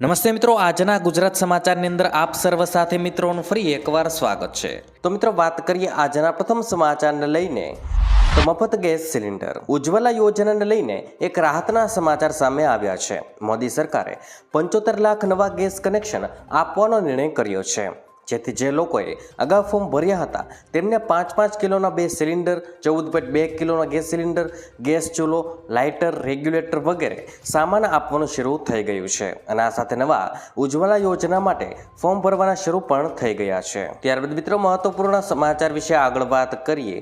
નમસ્તે મિત્રો, આજના ગુજરાત સમાચારની અંદર આપ સર્વ સાથે મિત્રોનું ફરી એકવાર સ્વાગત છે. તો મિત્રો, વાત કરીએ આજના પ્રથમ સમાચારને લઈને. તો મફત ગેસ સિલિન્ડર ઉજ્જવલા યોજનાને લઈને એક રાહતના સમાચાર સામે આવ્યા છે. મોદી સરકારે પંચોતેર લાખ નવા ગેસ કનેક્શન આપવાનો નિર્ણય કર્યો છે. જેથી જે લોકોએ અગાઉ ફોર્મ ભર્યા હતા, તેમને પાંચ પાંચ કિલોના બે સિલિન્ડર, ચૌદ પોઈન્ટ બે કિલોના ગેસ સિલિન્ડર, ગેસ ચૂલો, લાઇટર, રેગ્યુલેટર વગેરે સામાન આપવાનું શરૂ થઈ ગયું છે. અને આ સાથે નવા ઉજ્જવલા યોજના માટે ફોર્મ ભરવાના શરૂ પણ થઈ ગયા છે. ત્યારબાદ મિત્રો મહત્વપૂર્ણ સમાચાર વિશે આગળ વાત કરીએ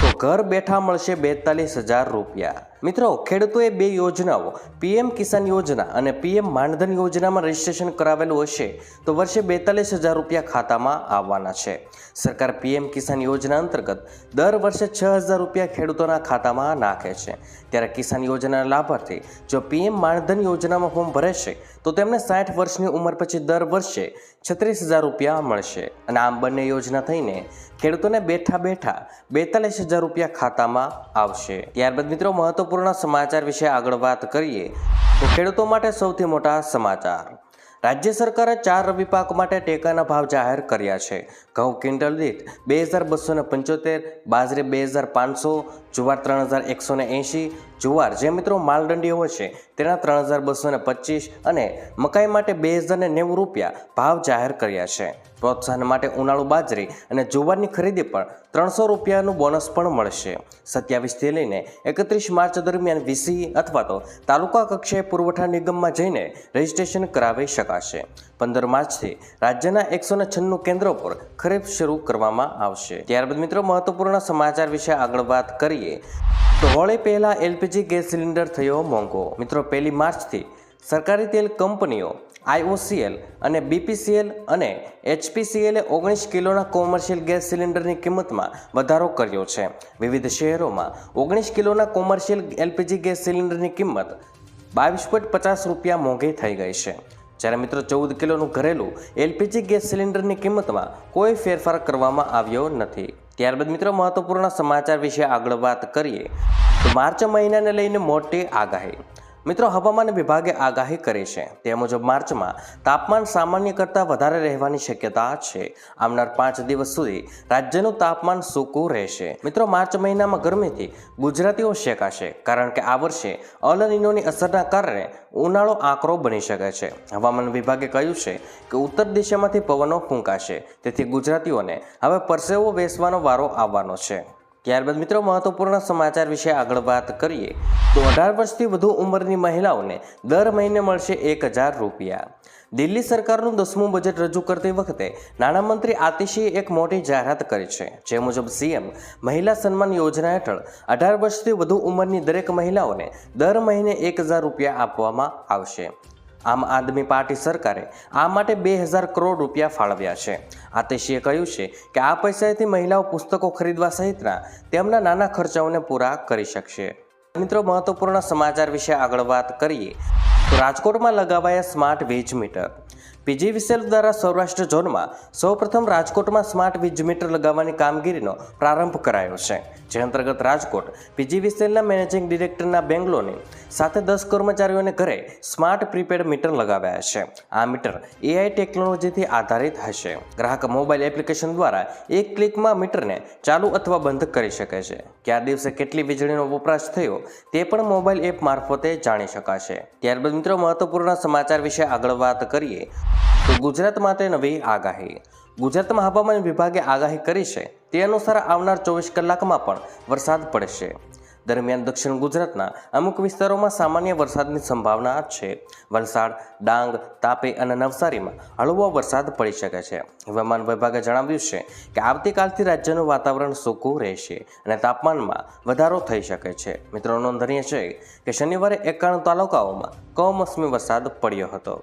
તો ઘર બેઠા મળશે બેતાલીસ હજાર રૂપિયા. મિત્રો, ખેડૂતોએ બે યોજનાઓ, પીએમ કિસાન યોજના અને પીએમ માનધન યોજનામાં રજીસ્ટ્રેશન કરાવેલું હશે, તો વર્ષે બેતાલીસ હજાર રૂપિયા ખાતામાં આવવાના છે. સરકાર પીએમ કિસાન યોજના અંતર્ગત દર વર્ષે છ હજાર રૂપિયા ખેડૂતોના ખાતામાં નાખે છે. ત્યારે કિસાન યોજનાના લાભાર્થી જો પીએમ માનધન યોજનામાં ફોર્મ ભરે છે તો તેમને સાઠ વર્ષની ઉંમર પછી દર વર્ષે છત્રીસ હજાર રૂપિયા મળશે. અને આમ બંને યોજના થઈને ખેડૂતોને બેઠા બેઠા બેતાલીસ હજાર રૂપિયા ખાતામાં આવશે. ત્યારબાદ મિત્રો, મહત્વપૂર્ણ સમાચાર વિશે આગળ વાત કરીએ તો ખેડૂતો માટે સૌથી મોટા સમાચાર. રાજ્ય સરકારે ચાર રવિ પાક માટે ટેકાના ભાવ જાહેર કર્યા છે. ઘઉં ક્વિન્ટલ દીઠ બે હજાર બસો પંચોતેર, બાજરી બે હજાર પાંચસો જુવાર ત્રણ હજાર એકસો ને એંશી, જુવાર જે મિત્રો માલદંડીઓ છે, તેના ત્રણ હજાર બસો ને પચીસ અને મકાઈ માટે બે હજાર ને નેવું રૂપિયા ભાવ જાહેર કર્યા છે. પ્રોત્સાહન માટે ઉનાળુ બાજરી અને જુવારની ખરીદી પર ત્રણસો રૂપિયાનું બોનસ પણ મળશે. સત્યાવીસથી લઈને એકત્રીસ માર્ચ દરમિયાન વીસી અથવા તો તાલુકા કક્ષાએ પુરવઠા નિગમમાં જઈને રજીસ્ટ્રેશન કરાવી શકાશે. પંદર માર્ચથી રાજ્યના એકસો છન્નું કેન્દ્રો પર ખરીફ શરૂ કરવામાં આવશે. ત્યારબાદ મિત્રો મહત્વપૂર્ણ સમાચાર વિશે આગળ વાત કરીએ. તો હોળી પહેલા એલપીજી ગેસ સિલિન્ડર થયો મોંઘો. મિત્રો, પહેલી માર્ચથી સરકારી તેલ કંપનીઓ આઈઓસીએલ અને બીપીસીએલ અને એચપીસીએલે ઓગણીસ કિલોના કોમર્શિયલ ગેસ સિલિન્ડરની કિંમતમાં વધારો કર્યો છે. વિવિધ શહેરોમાં ઓગણીસ કિલોના કોમર્શિયલ એલપીજી ગેસ સિલિન્ડરની કિંમત બાવીસ પોઈન્ટ પચાસ રૂપિયા મોંઘી થઈ ગઈ છે. જ્યારે મિત્રો, ચૌદ કિલોનું ઘરેલું એલપીજી ગેસ સિલિન્ડરની કિંમતમાં કોઈ ફેરફાર કરવામાં આવ્યો નથી. ત્યારબાદ મિત્રો મહત્વપૂર્ણ સમાચાર વિશે આગળ વાત કરીએ તો માર્ચ મહિનાને લઈને મોટી આગાહી. મિત્રો, હવામાન વિભાગે આગાહી કરી છે. તે મુજબ માર્ચમાં તાપમાન સામાન્ય કરતાં વધારે રહેવાની શક્યતા છે. આવનાર પાંચ દિવસ સુધી રાજ્યનું તાપમાન સૂકું રહેશે. મિત્રો, માર્ચ મહિનામાં ગરમીથી ગુજરાતીઓ શેકાશે, કારણ કે આ વર્ષે અલનીનોની અસરના કારણે ઉનાળો આકરો બની શકે છે. હવામાન વિભાગે કહ્યું છે કે ઉત્તર દિશામાંથી પવનો ફૂંકાશે, તેથી ગુજરાતીઓને હવે પરસેવો વેસવાનો વારો આવવાનો છે. ત્યારબાદ મિત્રો મહત્વપૂર્ણ સમાચાર વિશે આગળ વાત કરીએ તો અઢાર વર્ષથી વધુ ઉંમરની મહિલાઓને દર મહિને મળશે એક હજાર રૂપિયા. દિલ્હી સરકારનું દસમું બજેટ રજૂ કરતી વખતે નાણામંત્રી આતિશીએ એક મોટી જાહેરાત કરી છે. જે મુજબ સીએમ મહિલા સન્માન યોજના હેઠળ અઢાર વર્ષથી વધુ ઉંમરની દરેક મહિલાઓને દર મહિને એક હજાર રૂપિયા આપવામાં આવશે. આમ આદમી પાર્ટી સરકારે આ માટે બે હજાર કરોડ રૂપિયા ફાળવ્યા છે. આતિશીએ કહ્યું છે કે આ પૈસાથી મહિલાઓ પુસ્તકો ખરીદવા સહિતના તેમના નાના ખર્ચાઓને પૂરા કરી શકશે. મિત્રો, મહત્વપૂર્ણ સમાચાર વિશે આગળ વાત કરીએ તો રાજકોટમાં લગાવાયા સ્માર્ટ વીજ મીટર. પીજીવીસીએલ દ્વારા સૌરાષ્ટ્ર ઝોનમાં સૌપ્રથમ રાજકોટમાં સ્માર્ટ વીજ મીટર લગાવવાની કામગીરીનો પ્રારંભ કરાયો છે, જે અંતર્ગત રાજકોટ પીજીવીસીએલના મેનેજિંગ ડિરેક્ટરના બેંગ્લોરની સાથે દસ કર્મચારીઓને ઘરે સ્માર્ટ પ્રીપેડ મીટર લગાવ્યા છે. આ મીટર એઆઈ ટેકનોલોજીથી આધારિત હશે. ગ્રાહક મોબાઈલ એપ્લિકેશન દ્વારા એક ક્લિકમાં મીટરને ચાલુ અથવા બંધ કરી શકે છે. કયા દિવસે કેટલી વીજળીનો વપરાશ થયો તે પણ મોબાઈલ એપ મારફતે જાણી શકાશે. ત્યારબાદ મિત્રો મહત્વપૂર્ણ સમાચાર વિશે આગળ વાત કરીએ. ગુજરાત માટે નવી આગાહી. ગુજરાતમાં હવામાન વિભાગે આગાહી કરી છે, તે અનુસાર આવનાર ચોવીસ કલાકમાં પણ વરસાદ પડશે. દરમિયાન દક્ષિણ ગુજરાતના અમુક વિસ્તારોમાં સામાન્ય વરસાદની સંભાવના છે. વલસાડ, ડાંગ, તાપી અને નવસારીમાં હળવો વરસાદ પડી શકે છે. હવામાન વિભાગે જણાવ્યું છે કે આવતીકાલથી રાજ્યનું વાતાવરણ સૂકું રહેશે અને તાપમાનમાં વધારો થઈ શકે છે. મિત્રો, નોંધનીય છે કે શનિવારે એકાણું તાલુકાઓમાં કમોસમી વરસાદ પડ્યો હતો.